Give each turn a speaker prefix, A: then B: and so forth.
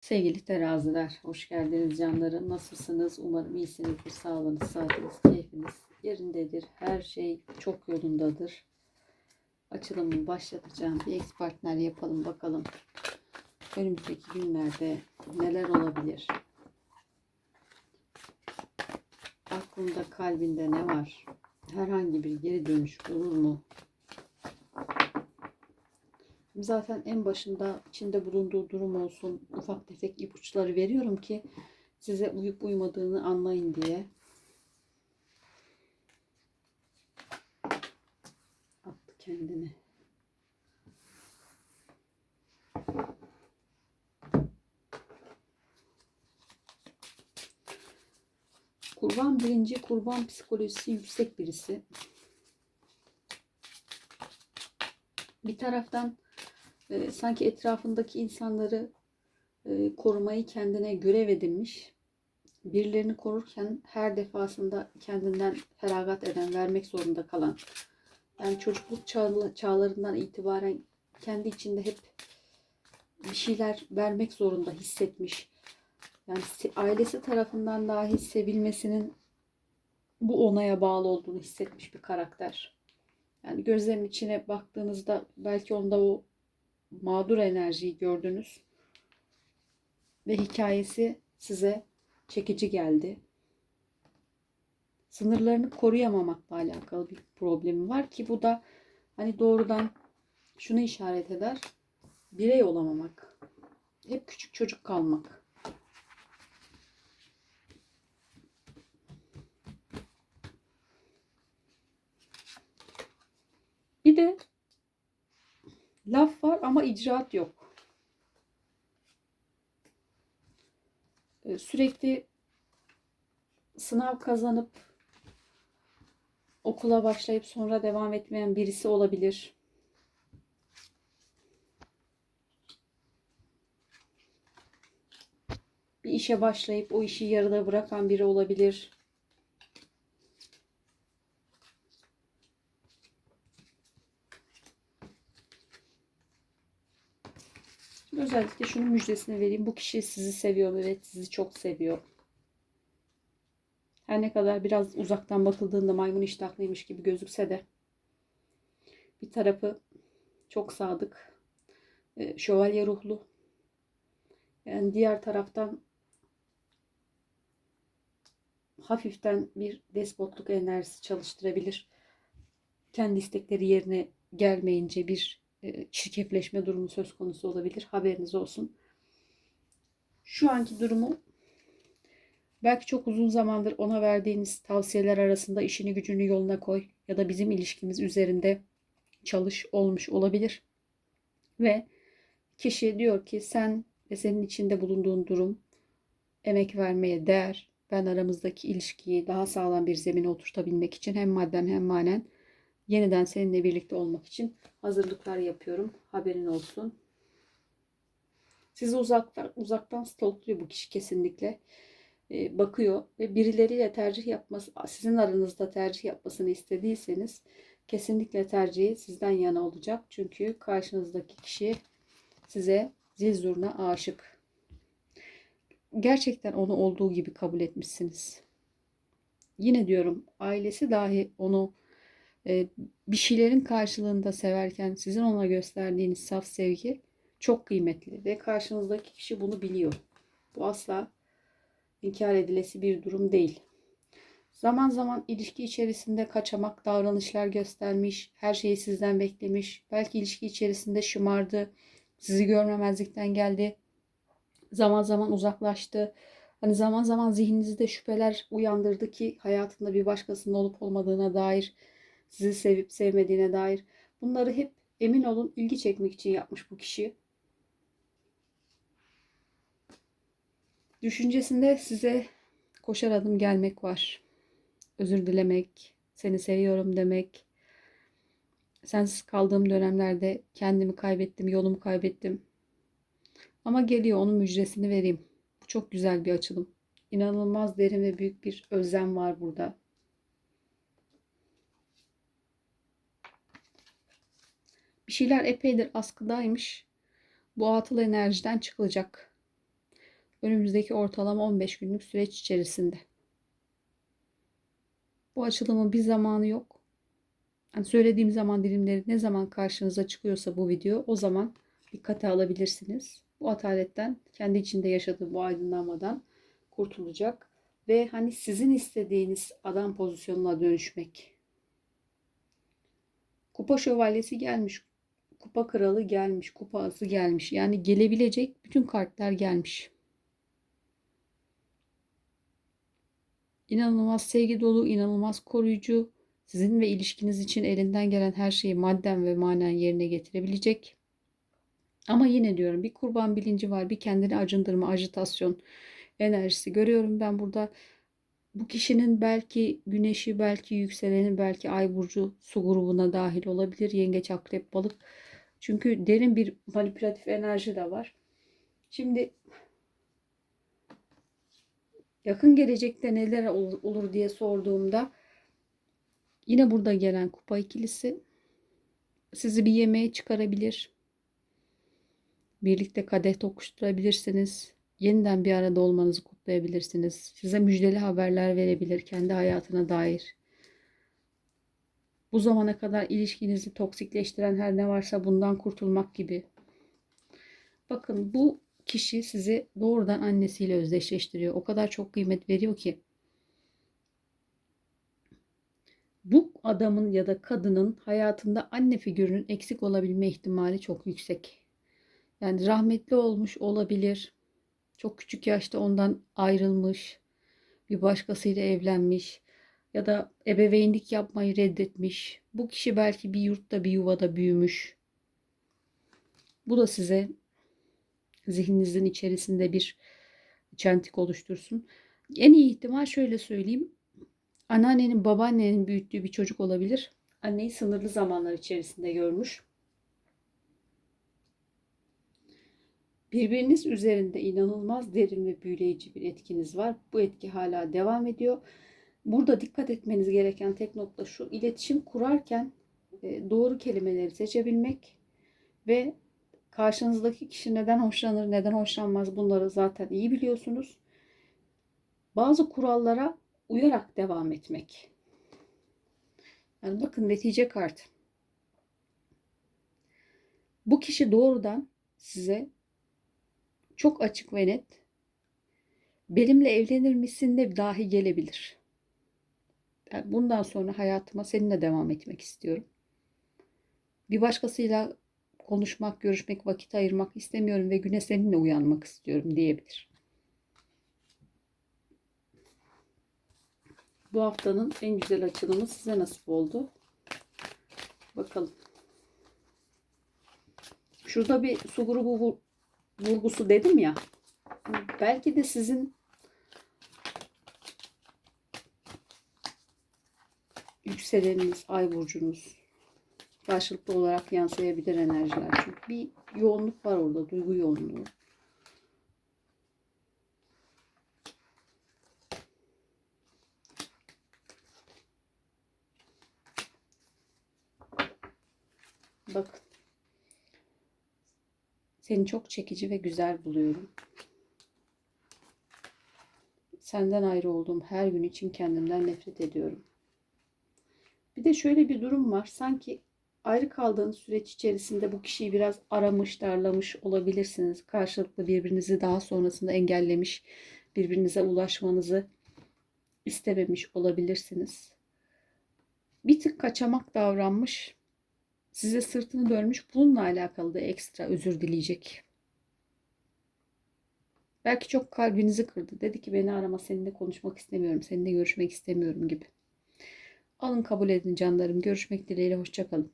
A: Sevgili teraziler, hoş geldiniz canlarım. Nasılsınız? Umarım iyisinizdir. Sağlığınız, saatiniz, keyfiniz yerindedir. Her şey çok yolundadır. Açılımı başlatacağım. Bir ex partner yapalım bakalım. Önümüzdeki günlerde neler olabilir? Aklında, kalbinde ne var? Herhangi bir geri dönüş olur mu? Zaten en başında içinde bulunduğu durum olsun ufak tefek ipuçları veriyorum ki size uyup uymadığını anlayın diye. Attı kendini. Kurban birinci, kurban psikolojisi yüksek birisi. Bir taraftan e, sanki etrafındaki insanları e, korumayı kendine görev edinmiş. Birilerini korurken her defasında kendinden feragat eden, vermek zorunda kalan. Yani çocukluk çağ- çağlarından itibaren kendi içinde hep bir şeyler vermek zorunda hissetmiş. Yani ailesi tarafından dahi sevilmesinin bu onaya bağlı olduğunu hissetmiş bir karakter. Yani gözlerinin içine baktığınızda belki onda o mağdur enerjiyi gördünüz ve hikayesi size çekici geldi. Sınırlarını koruyamamakla alakalı bir problemi var ki bu da hani doğrudan şunu işaret eder. Birey olamamak. Hep küçük çocuk kalmak. Bir de ama icraat yok. Ee, Sürekli sınav kazanıp okula başlayıp sonra devam etmeyen birisi olabilir. Bir işe başlayıp o işi yarıda bırakan biri olabilir. Özellikle şunun müjdesini vereyim. Bu kişi sizi seviyor. Evet sizi çok seviyor. Her ne kadar biraz uzaktan bakıldığında maymun iştahlıymış gibi gözükse de bir tarafı çok sadık, e, şövalye ruhlu. Yani diğer taraftan hafiften bir despotluk enerjisi çalıştırabilir. Kendi istekleri yerine gelmeyince bir çirkefleşme durumu söz konusu olabilir. Haberiniz olsun. Şu anki durumu belki çok uzun zamandır ona verdiğiniz tavsiyeler arasında işini gücünü yoluna koy ya da bizim ilişkimiz üzerinde çalış olmuş olabilir. Ve kişi diyor ki sen ve senin içinde bulunduğun durum emek vermeye değer. Ben aramızdaki ilişkiyi daha sağlam bir zemine oturtabilmek için hem madden hem manen yeniden seninle birlikte olmak için hazırlıklar yapıyorum. Haberin olsun. Sizi uzaktan, uzaktan stalkluyor bu kişi kesinlikle. Ee, bakıyor ve birileriyle tercih yapması, sizin aranızda tercih yapmasını istediyseniz kesinlikle tercihi sizden yana olacak. Çünkü karşınızdaki kişi size zil zurna aşık. Gerçekten onu olduğu gibi kabul etmişsiniz. Yine diyorum ailesi dahi onu bir şeylerin karşılığında severken sizin ona gösterdiğiniz saf sevgi çok kıymetli ve karşınızdaki kişi bunu biliyor. Bu asla inkar edilesi bir durum değil. Zaman zaman ilişki içerisinde kaçamak davranışlar göstermiş, her şeyi sizden beklemiş, belki ilişki içerisinde şımardı, sizi görmemezlikten geldi, zaman zaman uzaklaştı. Hani zaman zaman zihninizde şüpheler uyandırdı ki hayatında bir başkasının olup olmadığına dair sizi sevip sevmediğine dair. Bunları hep emin olun ilgi çekmek için yapmış bu kişi. Düşüncesinde size koşar adım gelmek var. Özür dilemek, seni seviyorum demek. Sensiz kaldığım dönemlerde kendimi kaybettim, yolumu kaybettim. Ama geliyor onun müjdesini vereyim. Bu çok güzel bir açılım. İnanılmaz derin ve büyük bir özlem var burada. Bir şeyler epeydir askıdaymış. Bu atıl enerjiden çıkılacak. Önümüzdeki ortalama 15 günlük süreç içerisinde. Bu açılımın bir zamanı yok. Yani söylediğim zaman dilimleri ne zaman karşınıza çıkıyorsa bu video o zaman dikkate alabilirsiniz. Bu ataletten kendi içinde yaşadığı bu aydınlanmadan kurtulacak ve hani sizin istediğiniz adam pozisyonuna dönüşmek. Kupa şövalyesi gelmiş, kupa kralı gelmiş, kupa azı gelmiş. Yani gelebilecek bütün kartlar gelmiş. İnanılmaz sevgi dolu, inanılmaz koruyucu, sizin ve ilişkiniz için elinden gelen her şeyi madden ve manen yerine getirebilecek. Ama yine diyorum bir kurban bilinci var, bir kendini acındırma, ajitasyon enerjisi görüyorum ben burada. Bu kişinin belki güneşi, belki yükseleni, belki ay burcu su grubuna dahil olabilir. Yengeç, akrep, balık. Çünkü derin bir manipülatif enerji de var. Şimdi yakın gelecekte neler olur diye sorduğumda yine burada gelen kupa ikilisi sizi bir yemeğe çıkarabilir. Birlikte kadeh tokuşturabilirsiniz. Yeniden bir arada olmanızı kutlayabilirsiniz. Size müjdeli haberler verebilir kendi hayatına dair. Bu zamana kadar ilişkinizi toksikleştiren her ne varsa bundan kurtulmak gibi. Bakın bu kişi sizi doğrudan annesiyle özdeşleştiriyor. O kadar çok kıymet veriyor ki. Bu adamın ya da kadının hayatında anne figürünün eksik olabilme ihtimali çok yüksek. Yani rahmetli olmuş olabilir. Çok küçük yaşta ondan ayrılmış. Bir başkasıyla evlenmiş ya da ebeveynlik yapmayı reddetmiş. Bu kişi belki bir yurtta bir yuvada büyümüş. Bu da size zihninizin içerisinde bir çentik oluştursun. En iyi ihtimal şöyle söyleyeyim. Anneannenin, babaannenin büyüttüğü bir çocuk olabilir. Anneyi sınırlı zamanlar içerisinde görmüş. Birbiriniz üzerinde inanılmaz derin ve büyüleyici bir etkiniz var. Bu etki hala devam ediyor. Burada dikkat etmeniz gereken tek nokta şu. iletişim kurarken e, doğru kelimeleri seçebilmek ve karşınızdaki kişi neden hoşlanır, neden hoşlanmaz bunları zaten iyi biliyorsunuz. Bazı kurallara uyarak devam etmek. Yani bakın netice kart. Bu kişi doğrudan size çok açık ve net benimle evlenir misin de dahi gelebilir. Yani bundan sonra hayatıma seninle devam etmek istiyorum. Bir başkasıyla konuşmak, görüşmek, vakit ayırmak istemiyorum ve güne seninle uyanmak istiyorum diyebilir. Bu haftanın en güzel açılımı size nasip oldu. Bakalım. Şurada bir su grubu vurgusu dedim ya. Belki de sizin yükseleniniz, ay burcunuz karşılıklı olarak yansıyabilir enerjiler. Çünkü bir yoğunluk var orada, duygu yoğunluğu. Bakın. Seni çok çekici ve güzel buluyorum. Senden ayrı olduğum her gün için kendimden nefret ediyorum. Bir de şöyle bir durum var. Sanki ayrı kaldığınız süreç içerisinde bu kişiyi biraz aramış, darlamış olabilirsiniz. Karşılıklı birbirinizi daha sonrasında engellemiş, birbirinize ulaşmanızı istememiş olabilirsiniz. Bir tık kaçamak davranmış, size sırtını dönmüş. Bununla alakalı da ekstra özür dileyecek. Belki çok kalbinizi kırdı. Dedi ki beni arama seninle konuşmak istemiyorum. Seninle görüşmek istemiyorum gibi. Alın kabul edin canlarım. Görüşmek dileğiyle. Hoşçakalın.